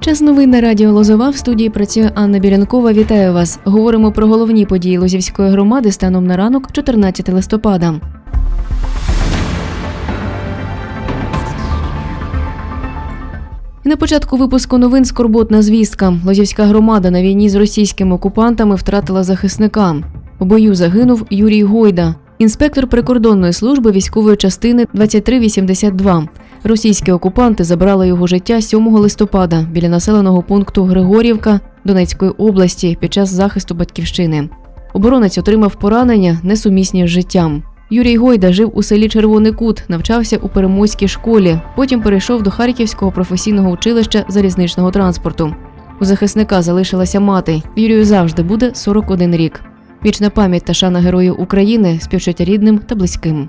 Час новин на радіо Лозова в студії працює Анна Бірянкова. Вітаю вас. Говоримо про головні події Лозівської громади станом на ранок, 14 листопада. На початку випуску новин скорботна звістка. Лозівська громада на війні з російськими окупантами втратила захисника. У бою загинув Юрій Гойда, інспектор прикордонної служби військової частини 2382. Російські окупанти забрали його життя 7 листопада біля населеного пункту Григорівка Донецької області під час захисту батьківщини. Оборонець отримав поранення, несумісні з життям. Юрій Гойда жив у селі Червоний Кут, навчався у Перемойській школі. Потім перейшов до Харківського професійного училища залізничного транспорту. У захисника залишилася мати. Юрію завжди буде 41 рік. Вічна пам'ять та шана герою України, співчуття рідним та близьким.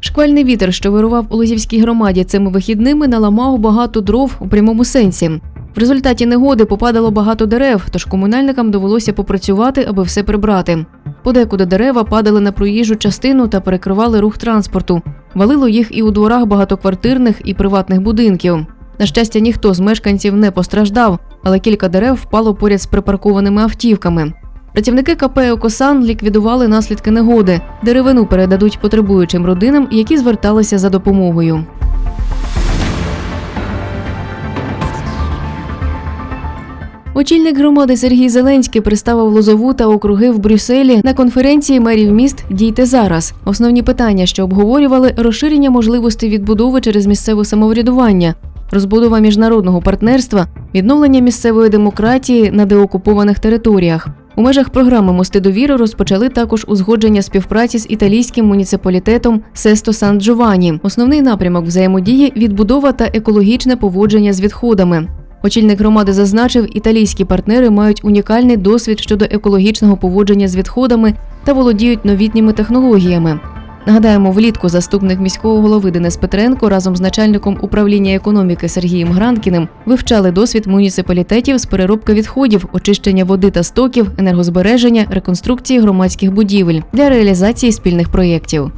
Шквальний вітер, що вирував у Лозівській громаді цими вихідними, наламав багато дров у прямому сенсі. В результаті негоди попадало багато дерев, тож комунальникам довелося попрацювати, аби все прибрати. Подекуди дерева падали на проїжджу частину та перекривали рух транспорту. Валило їх і у дворах багатоквартирних і приватних будинків. На щастя, ніхто з мешканців не постраждав, але кілька дерев впало поряд з припаркованими автівками. Працівники КП «Окосан» ліквідували наслідки негоди. Деревину передадуть потребуючим родинам, які зверталися за допомогою. Очільник громади Сергій Зеленський представив Лозову та округи в Брюсселі на конференції мерів міст Дійте зараз. Основні питання, що обговорювали, розширення можливостей відбудови через місцеве самоврядування, розбудова міжнародного партнерства, відновлення місцевої демократії на деокупованих територіях. У межах програми Мости довіри розпочали також узгодження співпраці з італійським муніципалітетом Сесто Сан Джованні. Основний напрямок взаємодії відбудова та екологічне поводження з відходами. Очільник громади зазначив, італійські партнери мають унікальний досвід щодо екологічного поводження з відходами та володіють новітніми технологіями. Нагадаємо, влітку заступник міського голови Денис Петренко разом з начальником управління економіки Сергієм Гранкіним вивчали досвід муніципалітетів з переробки відходів, очищення води та стоків, енергозбереження, реконструкції громадських будівель для реалізації спільних проєктів.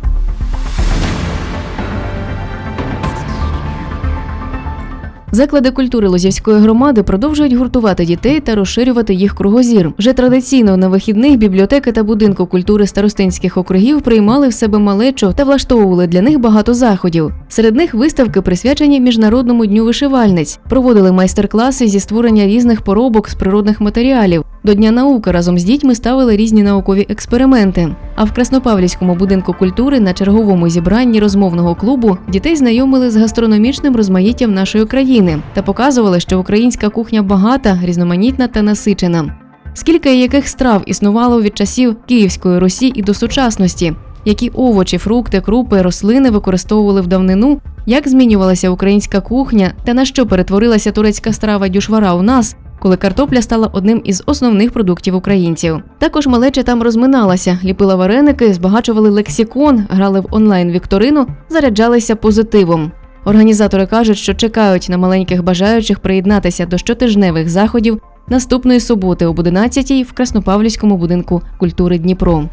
Заклади культури Лозівської громади продовжують гуртувати дітей та розширювати їх кругозір. Вже традиційно на вихідних бібліотеки та будинку культури старостинських округів приймали в себе малечу та влаштовували для них багато заходів. Серед них виставки присвячені міжнародному дню вишивальниць, проводили майстер-класи зі створення різних поробок з природних матеріалів. До Дня науки разом з дітьми ставили різні наукові експерименти. А в Краснопавлівському будинку культури на черговому зібранні розмовного клубу дітей знайомили з гастрономічним розмаїттям нашої країни та показували, що українська кухня багата, різноманітна та насичена. Скільки і яких страв існувало від часів Київської Русі і до сучасності, які овочі, фрукти, крупи, рослини використовували в давнину, як змінювалася українська кухня та на що перетворилася турецька страва дюшвара у нас, коли картопля стала одним із основних продуктів українців. Також малеча там розминалася, ліпила вареники, збагачували лексикон, грали в онлайн вікторину, заряджалися позитивом. Організатори кажуть, що чекають на маленьких бажаючих приєднатися до щотижневих заходів наступної суботи об 11-й в Краснопавлівському будинку культури Дніпро.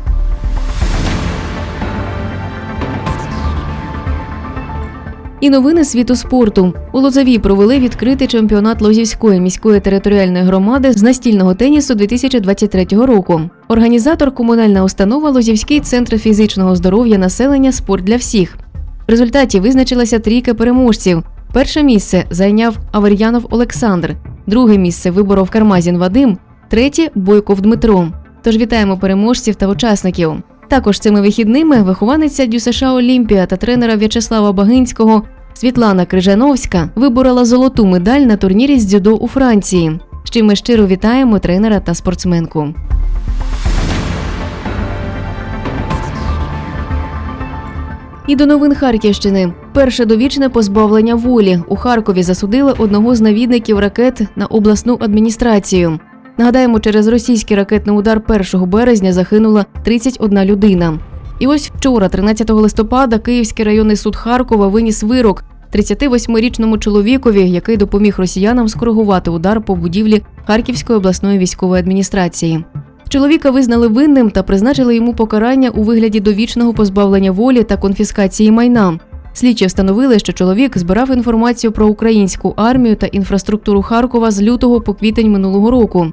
І новини світу спорту у Лозові провели відкритий чемпіонат Лозівської міської територіальної громади з настільного тенісу 2023 року. Організатор комунальна установа Лозівський центр фізичного здоров'я населення Спорт для всіх. В результаті визначилася трійка переможців. Перше місце зайняв Авер'янов Олександр, друге місце виборов Кармазін Вадим, третє Бойков Дмитро. Тож вітаємо переможців та учасників. Також цими вихідними вихованиця ДЮСШ Олімпія та тренера В'ячеслава Багинського Світлана Крижановська виборола золоту медаль на турнірі з дзюдо у Франції. З чим ми щиро вітаємо тренера та спортсменку. І до новин Харківщини. Перше довічне позбавлення волі у Харкові засудили одного з навідників ракет на обласну адміністрацію. Нагадаємо, через російський ракетний удар 1 березня загинула 31 людина. І ось вчора, 13 листопада, Київський районний суд Харкова виніс вирок 38-річному чоловікові, який допоміг росіянам скоригувати удар по будівлі Харківської обласної військової адміністрації. Чоловіка визнали винним та призначили йому покарання у вигляді довічного позбавлення волі та конфіскації майна. Слідчі встановили, що чоловік збирав інформацію про українську армію та інфраструктуру Харкова з лютого по квітень минулого року.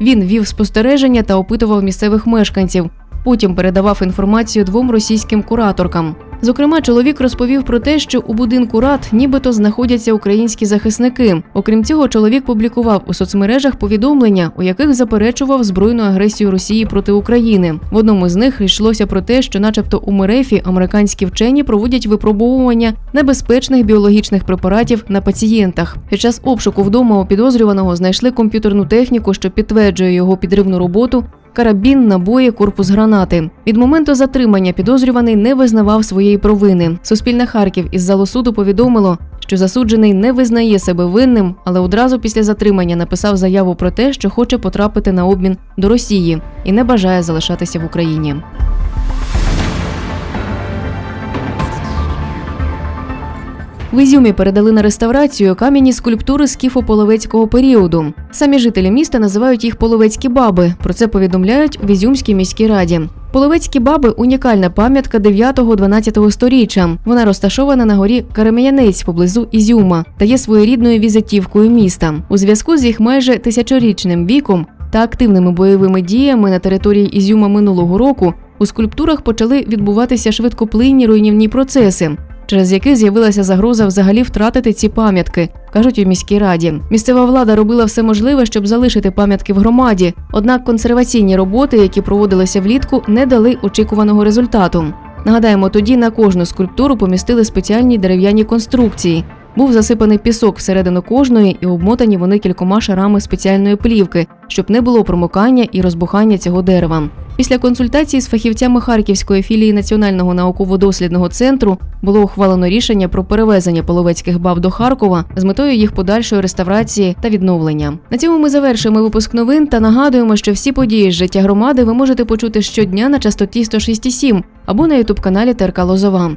Він вів спостереження та опитував місцевих мешканців. Потім передавав інформацію двом російським кураторкам. Зокрема, чоловік розповів про те, що у будинку рад нібито знаходяться українські захисники. Окрім цього, чоловік публікував у соцмережах повідомлення, у яких заперечував збройну агресію Росії проти України. В одному з них йшлося про те, що, начебто, у Мерефі американські вчені проводять випробовування небезпечних біологічних препаратів на пацієнтах. Під час обшуку вдома у підозрюваного знайшли комп'ютерну техніку, що підтверджує його підривну роботу. Карабін, набої, корпус гранати. Від моменту затримання підозрюваний не визнавав своєї провини. Суспільне Харків із залу суду повідомило, що засуджений не визнає себе винним, але одразу після затримання написав заяву про те, що хоче потрапити на обмін до Росії і не бажає залишатися в Україні. В Ізюмі передали на реставрацію кам'яні скульптури скіфо-половецького періоду. Самі жителі міста називають їх половецькі баби. Про це повідомляють в Ізюмській міській раді. Половецькі баби унікальна пам'ятка 9-12 сторіччя. Вона розташована на горі Карам'янець поблизу Ізюма та є своєрідною візитівкою міста. У зв'язку з їх майже тисячорічним віком та активними бойовими діями на території Ізюма минулого року у скульптурах почали відбуватися швидкоплинні руйнівні процеси через яких з'явилася загроза взагалі втратити ці пам'ятки, кажуть у міській раді. Місцева влада робила все можливе, щоб залишити пам'ятки в громаді. Однак консерваційні роботи, які проводилися влітку, не дали очікуваного результату. Нагадаємо, тоді на кожну скульптуру помістили спеціальні дерев'яні конструкції. Був засипаний пісок всередину кожної, і обмотані вони кількома шарами спеціальної плівки, щоб не було промокання і розбухання цього дерева. Після консультації з фахівцями Харківської філії Національного науково-дослідного центру було ухвалено рішення про перевезення половецьких баб до Харкова з метою їх подальшої реставрації та відновлення. На цьому ми завершуємо випуск новин та нагадуємо, що всі події з життя громади ви можете почути щодня на частоті 106,7 або на ютуб каналі ТРК Лозова.